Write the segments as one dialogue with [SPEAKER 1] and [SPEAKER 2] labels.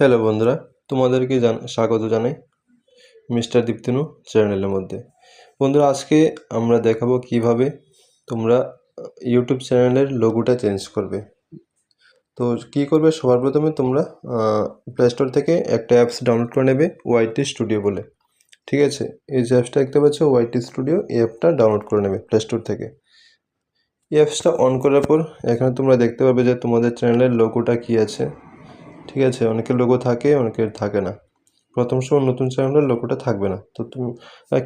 [SPEAKER 1] Hello বন্ধুরা, তোমাদেরকে জান স্বাগত জানাই মিস্টার দীপ্তিনু চ্যানেলের মধ্যে। বন্ধুরা, আজকে আমরা দেখাবো কীভাবে তোমরা ইউটিউব চ্যানেলের লোগোটা চেঞ্জ করবে। তো কি করবে? সবার প্রথমে তোমরা প্লে স্টোর থেকে একটা অ্যাপস ডাউনলোড করে নেবে ওয়াইটি স্টুডিও বলে। ঠিক আছে? এই যে অ্যাপসটা দেখতে পাচ্ছ ওয়াইটি স্টুডিও এই অ্যাপটা ডাউনলোড করে নেবে প্লে স্টোর থেকে। এই অ্যাপসটা অন করার পর, এখানে তোমরা দেখতে পাবে যে তোমাদের চ্যানেলের লোগোটা কী আছে। ঠিক আছে? অনেকের লোগো থাকে, অনেকের থাকে না। প্রথম সময় নতুন চ্যানেলের লোগোটা থাকবে না। তো তুমি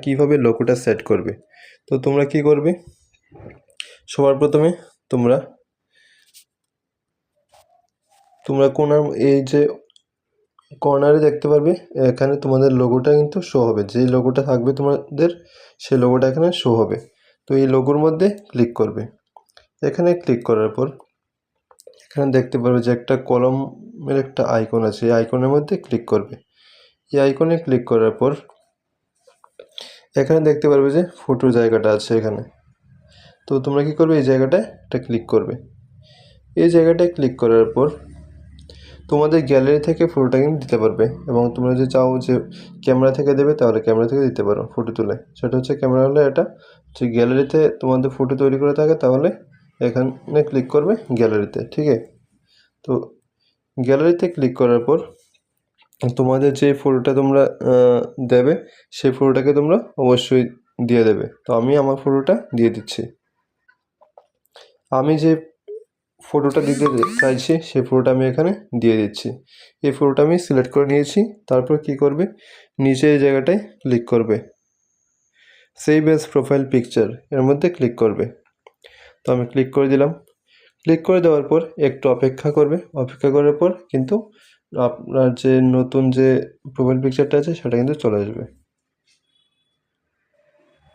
[SPEAKER 1] কীভাবে লোগোটা সেট করবে? তো তোমরা কি করবে? সবার প্রথমে তোমরা তোমরা কোনার, এই যে কর্নারে দেখতে পারবে, এখানে তোমাদের লোগোটা কিন্তু শো হবে। যেই লোগোটা থাকবে তোমাদের, সেই লোগোটা এখানে শো হবে। তো এই লোগোর মধ্যে ক্লিক করবে। এখানে ক্লিক করার পর, এখানে দেখতে পারবে যে একটা কলমের একটা আইকন আছে, এই আইকনের মধ্যে ক্লিক করবে। এই আইকনে ক্লিক করার পর এখানে দেখতে পারবে যে ফটোর জায়গাটা আছে এখানে। তো তোমরা কি করবে? এই জায়গাটায় একটা ক্লিক করবে। এই জায়গাটায় ক্লিক করার পর তোমাদের গ্যালারি থেকে ফটোটা কিন্তু দিতে পারবে এবং তোমরা যে চাও যে ক্যামেরা থেকে দেবে, তাহলে ক্যামেরা থেকে দিতে পারো ফটো তুলে। সেটা হচ্ছে ক্যামেরা হলে এটা যে গ্যালারিতে তোমাদের ফটো তৈরি করে থাকে, তাহলে এখানে ক্লিক করবে গ্যালারিতে ঠিক আছে তো গ্যালারিতে ক্লিক করার পর তোমাদের যে ফটোটা তোমরা দেবে, সেই ফটোটাকে তোমরা অবশ্যই দিয়ে দেবে। তো আমি আমার ফটোটা দিয়ে দিচ্ছি। আমি যে ফটোটা দিতে চাইছি, সেই ফটোটা আমি এখানে দিয়ে দিচ্ছি। এই ফটোটা আমি সিলেক্ট করে নিয়েছি, তারপর কি করবে? নিচে এই জায়গাটায় ক্লিক করবে। সেভ এস প্রোফাইল পিকচার এর মধ্যে ক্লিক করবে। তো আমি ক্লিক করে দিলাম। ক্লিক করে দেওয়ার পর একটু অপেক্ষা করবে। অপেক্ষা করার পর কিন্তু আপনার যে নতুন যে প্রোফাইল পিকচারটা আছে সেটা কিন্তু চলে আসবে।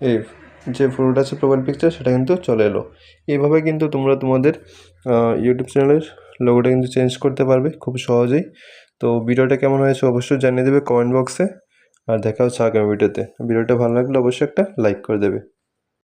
[SPEAKER 1] এই যে ফটোটা আছে প্রোফাইল পিকচার সেটা কিন্তু চলে এলো। এইভাবে কিন্তু তোমরা তোমাদের ইউটিউব চ্যানেলের লোগোটা কিন্তু চেঞ্জ করতে পারবে খুব সহজেই। তো ভিডিওটা কেমন হয়েছে অবশ্যই জানিয়ে দেবে কমেন্ট বক্সে আর দেখা হচ্ছে আগামী ভিডিওতে ভিডিওটা ভালো লাগলে অবশ্যই একটা লাইক করে দেবে।